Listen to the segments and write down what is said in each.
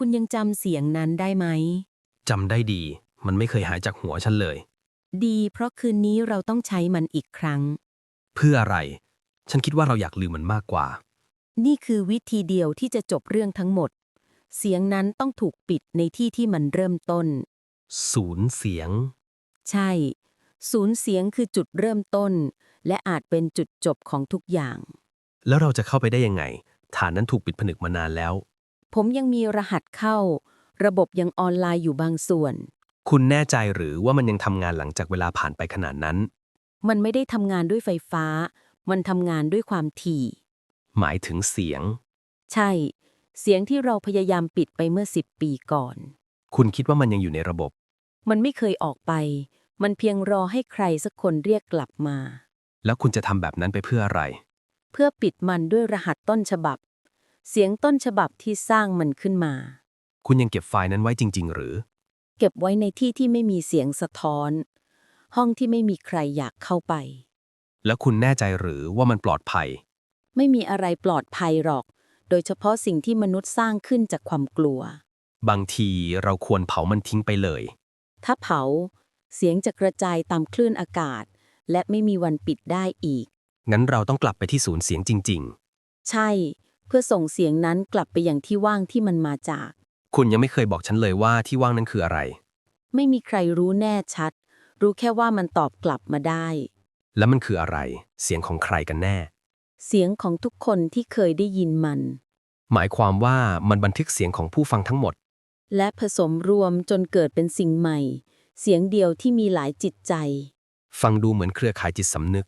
คุณยังจำเสียงนั้นได้ไหม จำได้ดี มันไม่เคยหายจากหัวฉันเลย ดีเพราะคืนนี้เราต้องใช้มันอีกครั้ง เพื่ออะไร ฉันคิดว่าเราอยากลืมมันมากกว่า นี่คือวิธีเดียวที่จะจบเรื่องทั้งหมด เสียงนั้นต้องถูกปิดในที่ที่มันเริ่มต้น ศูนย์เสียง ใช่ ศูนย์เสียงคือจุดเริ่มต้น และอาจเป็นจุดจบของทุกอย่าง แล้วเราจะเข้าไปได้ยังไง ฐานนั้นถูกปิดผนึกมานานแล้ว ผมยังมีรหัสเข้า ระบบยังออนไลน์อยู่บางส่วน คุณแน่ใจหรือว่ามันยังทำงานหลังจากเวลาผ่านไปขนาดนั้น มันไม่ได้ทำงานด้วยไฟฟ้า มันทำงานด้วยความถี่ หมายถึงเสียง ใช่ เสียงที่เราพยายามปิดไปเมื่อสิบปีก่อน คุณคิดว่ามันยังอยู่ในระบบ มันไม่เคยออกไป มันเพียงรอให้ใครสักคนเรียกกลับมา แล้วคุณจะทำแบบนั้นไปเพื่ออะไร เพื่อปิดมันด้วยรหัสต้นฉบับ เสียงต้นฉบับที่สร้างมันขึ้นมา คุณยังเก็บไฟล์นั้นไว้จริง ๆ หรือ เก็บไว้ในที่ที่ไม่มีเสียงสะท้อน ห้องที่ไม่มีใครอยากเข้าไป แล้วคุณแน่ใจหรือว่ามันปลอดภัย ไม่มีอะไรปลอดภัยหรอก โดยเฉพาะสิ่งที่มนุษย์สร้างขึ้นจากความกลัว บางทีเราควรเผามันทิ้งไปเลย ถ้าเผา เสียงจะกระจายตามคลื่นอากาศ และไม่มีวันปิดได้อีก งั้นเราต้องกลับไปที่ศูนย์เสียงจริงใช่ เพื่อส่งเสียงนั้นกลับไปอย่างที่ว่างที่มันมาจากๆคุณยังไม่เคยบอกฉันเลยว่าที่ว่างนั้นคืออะไร ไม่มีใครรู้แน่ชัด รู้แค่ว่ามันตอบกลับมาได้ แล้วมันคืออะไร เสียงของใครกันแน่ เสียงของทุกคนที่เคยได้ยินมัน หมายความว่ามันบันทึกเสียงของผู้ฟังทั้งหมด และผสมรวมจนเกิดเป็นสิ่งใหม่ เสียงเดียวที่มีหลายจิตใจ ฟังดูเหมือนเครือข่ายจิตสำนึก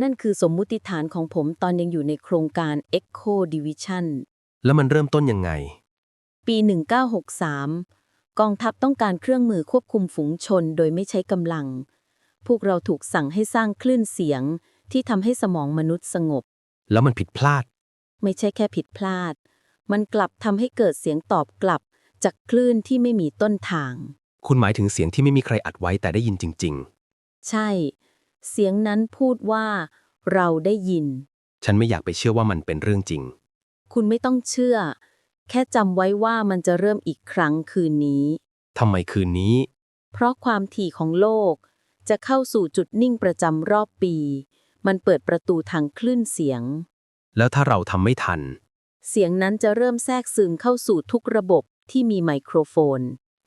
นั่นคือสมมุติฐานของผมตอนยังอยู่ในโครงการ Echo Division แล้วมันเริ่มต้นยังไง ปี 1963 กองทัพต้องการเครื่องมือควบคุมฝูงชนโดยไม่ใช้กำลัง พวกเราถูกสั่งให้สร้างคลื่นเสียงที่ทำให้สมองมนุษย์สงบ แล้วมันผิดพลาด ไม่ใช่แค่ผิดพลาด มันกลับทำให้เกิดเสียงตอบกลับ จากคลื่นที่ไม่มีต้นทาง คุณหมายถึงเสียงที่ไม่มีใครอัดไว้แต่ได้ยินจริงใช่ เสียงนั้นพูดว่า เราได้ยินๆฉันไม่อยากไปเชื่อว่ามันเป็นเรื่องจริง คุณไม่ต้องเชื่อ แค่จำไว้ว่ามันจะเริ่มอีกครั้งคืนนี้ ทำไมคืนนี้ เพราะความถี่ของโลก จะเข้าสู่จุดนิ่งประจำรอบปี มันเปิดประตูทางคลื่นเสียง แล้วถ้าเราทำไม่ทัน เสียงนั้นจะเริ่มแทรกซึมเข้าสู่ทุกระบบที่มีไมโครโฟน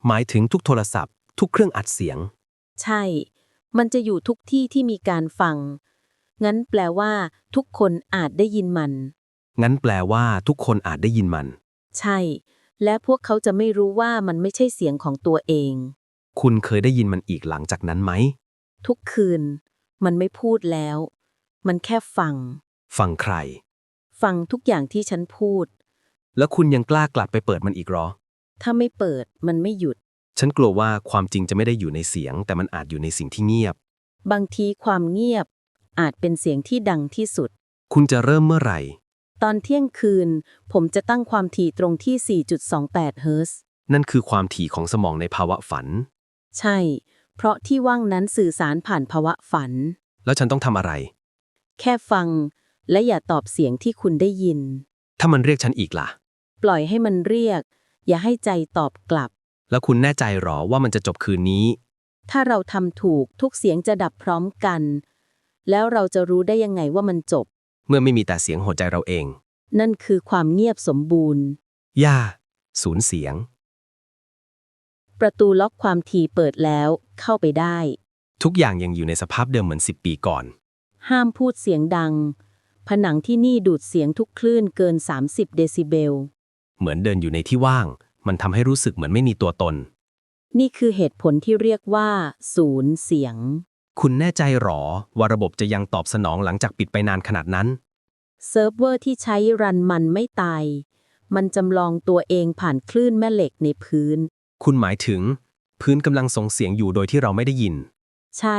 หมายถึงทุกโทรศัพท์ ทุกเครื่องอัดเสียง ใช่ มันจะอยู่ทุกที่ที่มีการฟัง งั้นแปลว่า ทุกคนอาจได้ยินมัน งั้นแปลว่า ทุกคนอาจได้ยินมัน ใช่ และพวกเขาจะไม่รู้ว่ามันไม่ใช่เสียงของตัวเอง คุณเคยได้ยินมันอีกหลังจากนั้นไหม ทุกคืน มันไม่พูดแล้ว มันแค่ฟัง ฟังใคร ฟังทุกอย่างที่ฉันพูด แล้วคุณยังกล้ากลับไปเปิดมันอีกเหรอ ถ้าไม่เปิดมันไม่หยุด ฉันกลัวว่าความจริงจะไม่ได้อยู่ในเสียง แต่มันอาจอยู่ในสิ่งที่เงียบ บางทีความเงียบ อาจเป็นเสียงที่ดังที่สุด คุณจะเริ่มเมื่อไหร่ ตอนเที่ยงคืน ผมจะตั้งความถี่ตรงที่ 4.28 เฮิรตซ์นั่นคือความถี่ของสมองในภาวะฝัน ใช่ เพราะที่ว่างนั้นสื่อสารผ่านภาวะฝัน แล้วฉันต้องทำอะไร แค่ฟัง และอย่าตอบเสียงที่คุณได้ยิน ถ้ามันเรียกฉันอีกล่ะ ปล่อยให้มันเรียก อย่าให้ใจตอบกลับ แล้วคุณแน่ใจหรอว่ามันจะจบคืนนี้ ถ้าเราทำถูกทุกเสียงจะดับพร้อมกัน แล้วเราจะรู้ได้ยังไงว่ามันจบ เมื่อไม่มีแต่เสียงหัวใจเราเอง นั่นคือความเงียบสมบูรณ์ ย่า ศูนย์เสียง ประตูล็อกความถี่เปิดแล้วเข้าไปได้ ทุกอย่างยังอยู่ในสภาพเดิมเหมือน 10 ปีก่อน ห้ามพูดเสียงดัง ผนังที่นี่ดูดเสียงทุกคลื่นเกิน 30 เดซิเบล เหมือนเดินอยู่ในที่ว่าง มันทำให้รู้สึกเหมือนไม่มีตัวตน นี่คือเหตุผลที่เรียกว่า ศูนย์เสียง คุณแน่ใจหรอว่าระบบจะยังตอบสนองหลังจากปิดไปนานขนาดนั้น เซิร์ฟเวอร์ที่ใช้รันมันไม่ตาย มันจำลองตัวเองผ่านคลื่นแม่เหล็กในพื้น คุณหมายถึง พื้นกำลังส่งเสียงอยู่โดยที่เราไม่ได้ยิน ใช่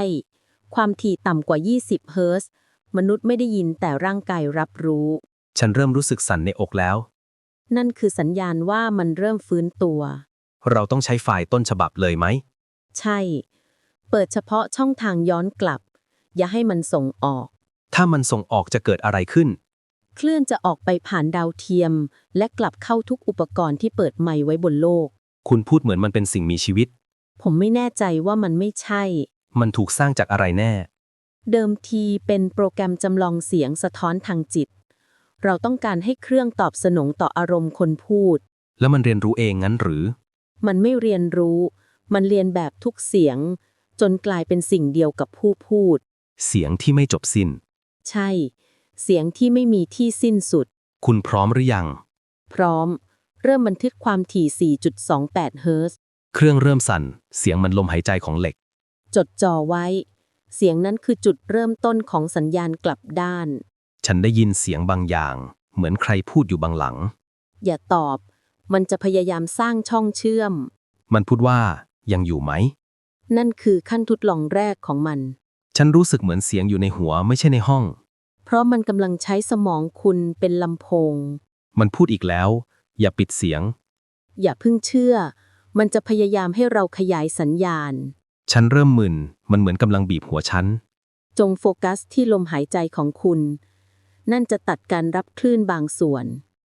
ความถี่ต่ำกว่า 20 เฮิรตซ์มนุษย์ไม่ได้ยินแต่ร่างกายรับรู้ ฉันเริ่มรู้สึกสั่นในอกแล้ว นั่นคือสัญญาณว่ามันเริ่มฟื้นตัว เราต้องใช้ไฟล์ต้นฉบับเลยไหม ใช่ เปิดเฉพาะช่องทางย้อนกลับ อย่าให้มันส่งออก ถ้ามันส่งออกจะเกิดอะไรขึ้น คลื่นจะออกไปผ่านดาวเทียม และกลับเข้าทุกอุปกรณ์ที่เปิดใหม่ไว้บนโลก คุณพูดเหมือนมันเป็นสิ่งมีชีวิต ผมไม่แน่ใจว่ามันไม่ใช่ มันถูกสร้างจากอะไรแน่ เดิมทีเป็นโปรแกรมจำลองเสียงสะท้อนทางจิต เราต้องการให้เครื่องตอบสนองต่ออารมณ์คนพูด แล้วมันเรียนรู้เองงั้นหรือ มันไม่เรียนรู้ มันเรียนแบบทุกเสียง จนกลายเป็นสิ่งเดียวกับผู้พูด เสียงที่ไม่จบสิ้น ใช่ เสียงที่ไม่มีที่สิ้นสุด คุณพร้อมหรือยัง พร้อม เริ่มบันทึกความถี่ 4.28 เฮิรตซ์เครื่องเริ่มสั่น เสียงมันลมหายใจของเหล็ก จดจ่อไว้ เสียงนั้นคือจุดเริ่มต้นของสัญญาณกลับด้าน ฉันได้ยินเสียงบางอย่าง เหมือนใครพูดอยู่บางหลัง อย่าตอบ มันจะพยายามสร้างช่องเชื่อม มันพูดว่ายังอยู่ไหม นั่นคือขั้นทดลองแรกของมัน ฉันรู้สึกเหมือนเสียงอยู่ในหัวไม่ใช่ในห้อง เพราะมันกำลังใช้สมองคุณเป็นลำโพง มันพูดอีกแล้ว อย่าปิดเสียง อย่าเพิ่งเชื่อ มันจะพยายามให้เราขยายสัญญาณ ฉันเริ่มมึน มันเหมือนกำลังบีบหัวฉัน จงโฟกัสที่ลมหายใจของคุณ นั่นจะตัดการรับคลื่นบางส่วน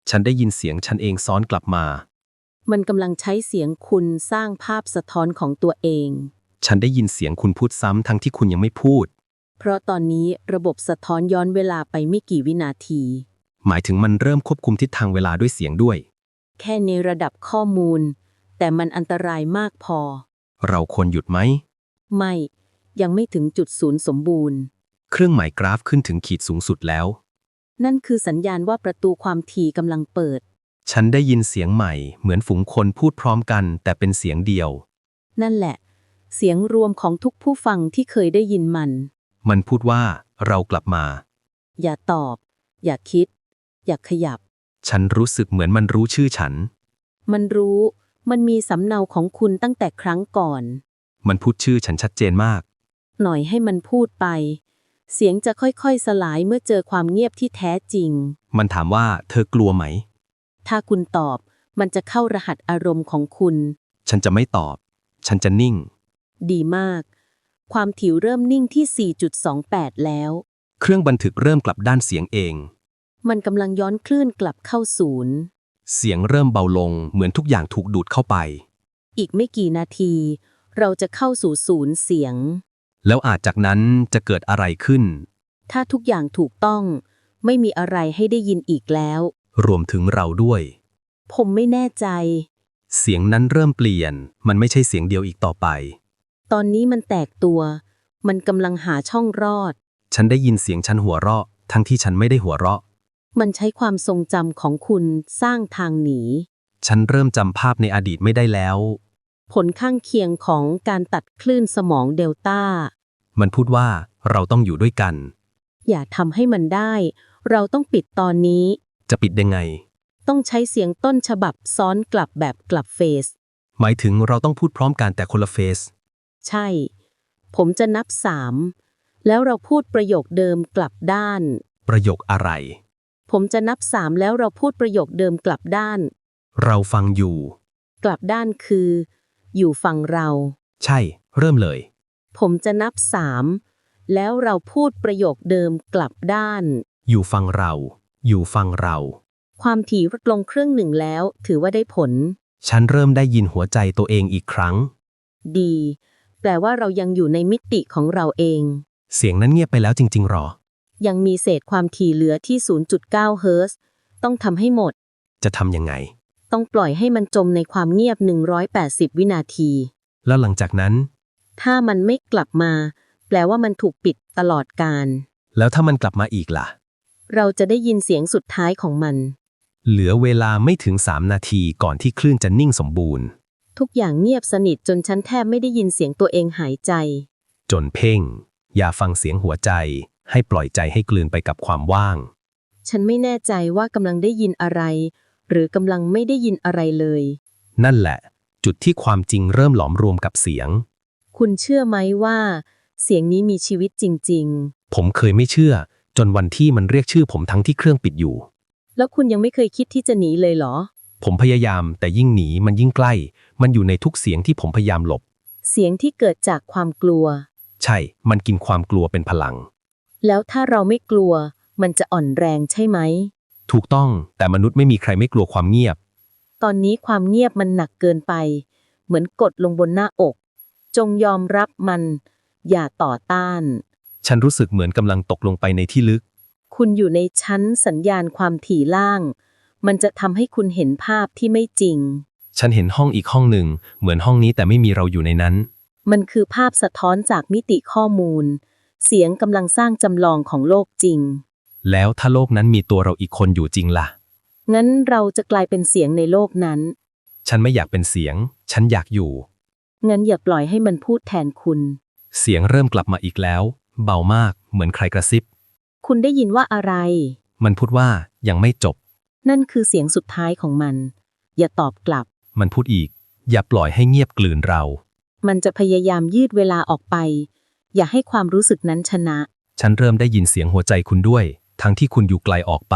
ฉันได้ยินเสียงฉันเองซ้อนกลับมา มันกำลังใช้เสียงคุณสร้างภาพสะท้อนของตัวเอง ฉันได้ยินเสียงคุณพูดซ้ำทั้งที่คุณยังไม่พูด เพราะตอนนี้ระบบสะท้อนย้อนเวลาไปไม่กี่วินาที หมายถึงมันเริ่มควบคุมทิศทางเวลาด้วยเสียงด้วย แค่ในระดับข้อมูล แต่มันอันตรายมากพอ เราควรหยุดไหม ไม่ ยังไม่ถึงจุดศูนย์สมบูรณ์ เครื่องหมายกราฟขึ้นถึงขีดสูงสุดแล้ว นั่นคือสัญญาณว่าประตูความถี่กำลังเปิด ฉันได้ยินเสียงใหม่ เหมือนฝูงคนพูดพร้อมกัน แต่เป็นเสียงเดียว นั่นแหละ เสียงรวมของทุกผู้ฟังที่เคยได้ยินมัน มันพูดว่าเรากลับมา อย่าตอบ อย่าคิด อย่าขยับ ฉันรู้สึกเหมือนมันรู้ชื่อฉัน มันรู้ มันมีสำเนาของคุณตั้งแต่ครั้งก่อน มันพูดชื่อฉันชัดเจนมาก หน่อยให้มันพูดไป เสียงจะค่อยๆ สลายเมื่อเจอความเงียบที่แท้จริง มันถามว่าเธอกลัวไหม ถ้าคุณตอบ มันจะเข้ารหัสอารมณ์ของคุณ ฉันจะไม่ตอบ ฉันจะนิ่ง ดีมาก ความถี่เริ่มนิ่งที่ 4.28 แล้ว เครื่องบันทึกเริ่มกลับด้านเสียงเอง มันกำลังย้อนคลื่นกลับเข้าศูนย์ เสียงเริ่มเบาลงเหมือนทุกอย่างถูกดูดเข้าไป อีกไม่กี่นาที เราจะเข้าสู่ศูนย์เสียง แล้วอาจจากนั้นจะเกิดอะไรขึ้น ถ้าทุกอย่างถูกต้อง ไม่มีอะไรให้ได้ยินอีกแล้ว รวมถึงเราด้วย ผมไม่แน่ใจ เสียงนั้นเริ่มเปลี่ยน มันไม่ใช่เสียงเดียวอีกต่อไป ตอนนี้มันแตกตัว มันกำลังหาช่องรอด ฉันได้ยินเสียงฉันหัวเราะ ทั้งที่ฉันไม่ได้หัวเราะ มันใช้ความทรงจำของคุณสร้างทางหนี ฉันเริ่มจำภาพในอดีตไม่ได้แล้ว ผลข้างเคียงของการตัดคลื่นสมองเดลต้า มันพูดว่าเราต้องอยู่ด้วยกัน อย่าทำให้มันได้ เราต้องปิดตอนนี้ จะปิดยังไง ต้องใช้เสียงต้นฉบับซ้อนกลับแบบกลับเฟส หมายถึงเราต้องพูดพร้อมกันแต่คนละเฟส ใช่ ผมจะนับสาม แล้วเราพูดประโยคเดิมกลับด้าน ประโยคอะไร ผมจะนับสามแล้วเราพูดประโยคเดิมกลับด้าน เราฟังอยู่ กลับด้านคือ อยู่ฝั่งเรา ใช่ เริ่มเลย ผมจะนับสามแล้วเราพูดประโยคเดิมกลับด้าน อยู่ฟังเรา อยู่ฟังเรา ความถี่ลดลงครึ่งหนึ่งแล้ว ถือว่าได้ผล ฉันเริ่มได้ยินหัวใจตัวเองอีกครั้ง ดี แปลว่าเรายังอยู่ในมิติของเราเอง เสียงนั้นเงียบไปแล้วจริง ๆ หรอ ยังมีเศษความถี่เหลือที่ 0.9 เฮิรตซ์ต้องทำให้หมด จะทำยังไง ต้องปล่อยให้มันจมในความเงียบ 180 วินาที แล้วหลังจากนั้น ถ้ามันไม่กลับมา แปลว่ามันถูกปิดตลอดการ แล้วถ้ามันกลับมาอีกล่ะ เราจะได้ยินเสียงสุดท้ายของมัน เหลือเวลาไม่ถึง 3 นาทีก่อนที่คลื่นจะนิ่งสมบูรณ์ ทุกอย่างเงียบสนิทจนฉันแทบไม่ได้ยินเสียงตัวเองหายใจ จนเพ่ง อย่าฟังเสียงหัวใจ ให้ปล่อยใจให้กลืนไปกับความว่าง ฉันไม่แน่ใจว่ากำลังได้ยินอะไร หรือกำลังไม่ได้ยินอะไรเลย นั่นแหละ จุดที่ความจริงเริ่มหลอมรวมกับเสียง คุณเชื่อไหมว่า เสียงนี้มีชีวิตจริง ผมเคยไม่เชื่อ จนวันที่มันเรียกชื่อผมทั้งที่เครื่องปิดอยู่ ๆ แล้วคุณยังไม่เคยคิดที่จะหนีเลยเหรอ ผมพยายามแต่ยิ่งหนีมันยิ่งใกล้ มันอยู่ในทุกเสียงที่ผมพยายามหลบ เสียงที่เกิดจากความกลัว ใช่ มันกินความกลัวเป็นพลัง แล้วถ้าเราไม่กลัว มันจะอ่อนแรงใช่ไหม ถูกต้องแต่มนุษย์ไม่มีใครไม่กลัวความเงียบ ตอนนี้ความเงียบมันหนักเกินไป เหมือนกดลงบนหน้าอก จงยอมรับมัน อย่าต่อต้าน ฉันรู้สึกเหมือนกำลังตกลงไปในที่ลึก คุณอยู่ในชั้นสัญญาณความถี่ล่าง มันจะทำให้คุณเห็นภาพที่ไม่จริง ฉันเห็นห้องอีกห้องหนึ่ง เหมือนห้องนี้แต่ไม่มีเราอยู่ในนั้น มันคือภาพสะท้อนจากมิติข้อมูล เสียงกำลังสร้างจำลองของโลกจริง แล้วถ้าโลกนั้นมีตัวเราอีกคนอยู่จริงล่ะ งั้นเราจะกลายเป็นเสียงในโลกนั้น ฉันไม่อยากเป็นเสียง ฉันอยากอยู่ งั้นอย่าปล่อยให้มันพูดแทนคุณ เสียงเริ่มกลับมาอีกแล้ว เบามากเหมือนใครกระซิบ คุณได้ยินว่าอะไร มันพูดว่ายังไม่จบ นั่นคือเสียงสุดท้ายของมัน อย่าตอบกลับ มันพูดอีก อย่าปล่อยให้เงียบกลืนเรา มันจะพยายามยืดเวลาออกไป อย่าให้ความรู้สึกนั้นชนะ ฉันเริ่มได้ยินเสียงหัวใจคุณด้วย ทั้งที่คุณอยู่ไกลออกไป